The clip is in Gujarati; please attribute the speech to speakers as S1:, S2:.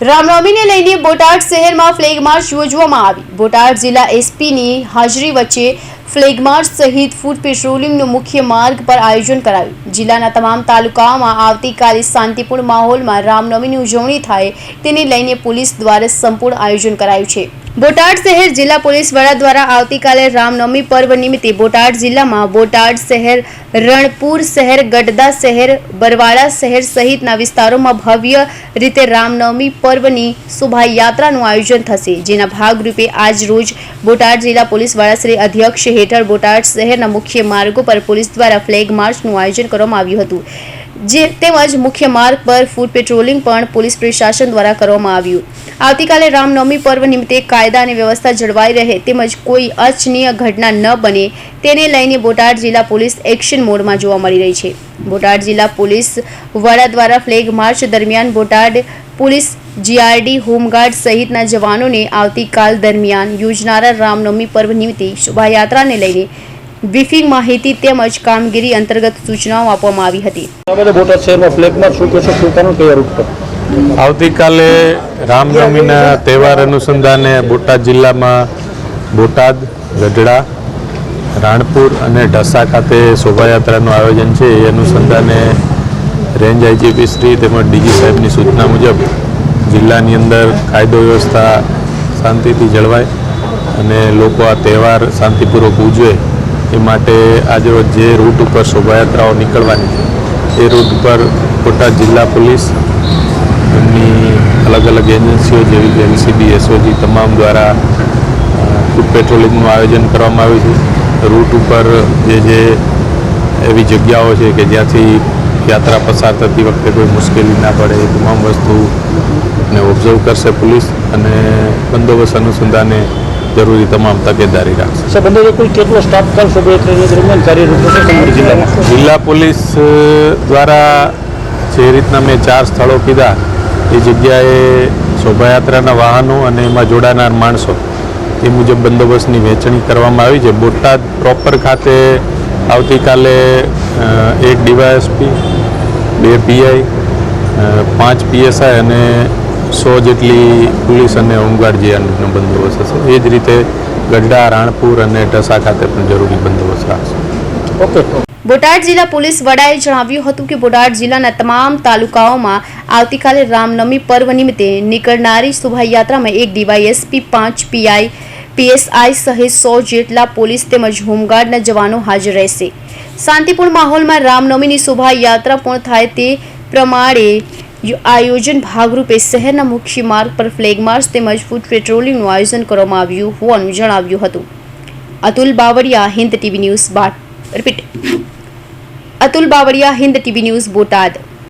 S1: રામનવમીને લઈને બોટાદ શહેરમાં ફ્લેગ માર્ચ યોજવામાં આવી. બોટાદ જિલ્લા એસપીની હાજરી વચ્ચે ફ્લેગ માર્ચ સહિત ફૂડ પેટ્રોલિંગનું મુખ્ય માર્ગ પર આયોજન કરાયું. જિલ્લાના તમામ તાલુકાઓમાં આવતીકાલે શાંતિપૂર્ણ માહોલમાં રામનવમીની ઉજવણી થાય તેને લઈને પોલીસ દ્વારા સંપૂર્ણ આયોજન કરાયું છે. બોટાદ શહેર જિલ્લા પોલીસ વડા દ્વારા આવતીકાલે રામનવમી પર્વ નિમિત્તે બોટાદ જિલ્લામાં બોટાદ શહેર, રણપુર શહેર, ગઢડા શહેર બરવાડા શહેર સહિતના વિસ્તારોમાં ભવ્ય રીતે રામનવમી પર્વની શોભાયાત્રાનું આયોજન થશે. જેના ભાગરૂપે આજ રોજ બોટાદ જિલ્લા પોલીસ વડા શ્રી અધ્યક્ષ હેઠળ બોટાદ શહેરના મુખ્ય માર્ગો પર પોલીસ દ્વારા ફ્લેગ માર્ચનું આયોજન કરવામાં આવ્યું હતું, જે તેમજ મુખ્ય માર્ગ પર ફૂડ પેટ્રોલિંગ પણ પોલીસ પ્રશાસન દ્વારા કરવામાં આવ્યું. આવતીકાલે રામનવમી પર્વ નિમિત્તે કાયદા અને વ્યવસ્થા જળવાઈ રહે તેમજ કોઈ અનિચ્છનીય ઘટના ન બને તેને લઈને બોટાદ જિલ્લા પોલીસ એક્શન મોડમાં જોવા મળી રહી છે. બોટાદ જિલ્લા પોલીસ વડા દ્વારા ફ્લેગ માર્ચ દરમિયાન બોટાદ પોલીસ જીઆરડી હોમગાર્ડ સહિતના જવાનોને આવતીકાલ દરમિયાન યોજનારા રામનવમી પર્વ નિમિત્તે શોભાયાત્રાને લઈને બ્રીફિંગ માહિતી તેમજ કામગીરી અંતર્ગત સૂચનાઓ આપવામાં આવી હતી.
S2: આવતીકાલે રામનવમીના તહેવાર અનુસંધાને બોટાદ જિલ્લામાં બોટાદ ગઢડા રાણપુર અને ઢસા ખાતે શોભાયાત્રાનું આયોજન છે. એ અનુસંધાને રેન્જ આઈજીપી શ્રી તેમજ ડીજી સાહેબની સૂચના મુજબ જિલ્લાની અંદર કાયદો વ્યવસ્થા શાંતિથી જળવાય અને લોકો આ તહેવાર શાંતિપૂર્વક ઉજવે એ માટે આજરોજ જે રૂટ ઉપર શોભાયાત્રાઓ નીકળવાની છે, એ રૂટ ઉપર બોટાદ જિલ્લા પોલીસ એમની અલગ અલગ એજન્સીઓ જેવી કે એલસીબી, એસઓજી તમામ દ્વારા ફૂડ પેટ્રોલિંગનું આયોજન કરવામાં આવ્યું છે. રૂટ ઉપર જે જે એવી જગ્યાઓ છે કે જ્યાંથી યાત્રા પસાર થતી વખતે કોઈ મુશ્કેલી ના પડે, એ તમામ વસ્તુને ઓબ્ઝર્વ કરશે પોલીસ અને બંદોબસ્ત અનુસંધાને જરૂરી તમામ તકેદારી રાખશે.
S3: કેટલો સ્ટાફ જિલ્લામાં?
S2: જિલ્લા પોલીસ દ્વારા જે રીતના મેં ચાર સ્થળો કીધા એ જગ્યાએ શોભાયાત્રાના વાહનો અને એમાં જોડાનાર માણસો એ મુજબ બંદોબસ્તની વહેંચણી કરવામાં આવી છે. બોટાદ પ્રોપર ખાતે આવતીકાલે એક ડીવાયએસપી બે પીઆઈ પાંચ પીએસઆઈ અને સો જેટલી પોલીસ અને હોમગાર્ડ જેનો બંદોબસ્ત હશે એ જ રીતે ગઢડા રાણપુર અને ઢસા ખાતે પણ જરૂરી બંદોબસ્ત રાખશે.
S3: ઓકે.
S1: બોટાદ જિલ્લા પોલીસ વડાએ જણાવ્યું હતું કે બોટાદ જિલ્લાના તમામ તાલુકાઓમાં આવતીકાલે રામનવમી પર્વ નિમિત્તે નીકળનારી શોભાયાત્રામાં એક ડીવાયએસપી પાંચ પીઆઈ પીએસઆઈ સહિત સો જેટલા પોલીસ તેમજ હોમગાર્ડના જવાનો હાજર રહેશે. શાંતિપૂર્ણ માહોલમાં રામનવમીની શોભાયાત્રા પૂર્ણ થાય તે પ્રમાણે આયોજન ભાગરૂપે શહેરના મુખ્ય માર્ગ પર ફ્લેગ માર્ચ તેમજ ફૂડ પેટ્રોલિંગનું આયોજન કરવામાં આવ્યું હોવાનું જણાવ્યું હતું. અતુલ બાવળિયા, હિન્દ ટીવી ન્યૂઝ, બાટ repeat. Atul Bavaliya, Hind TV news, Botad.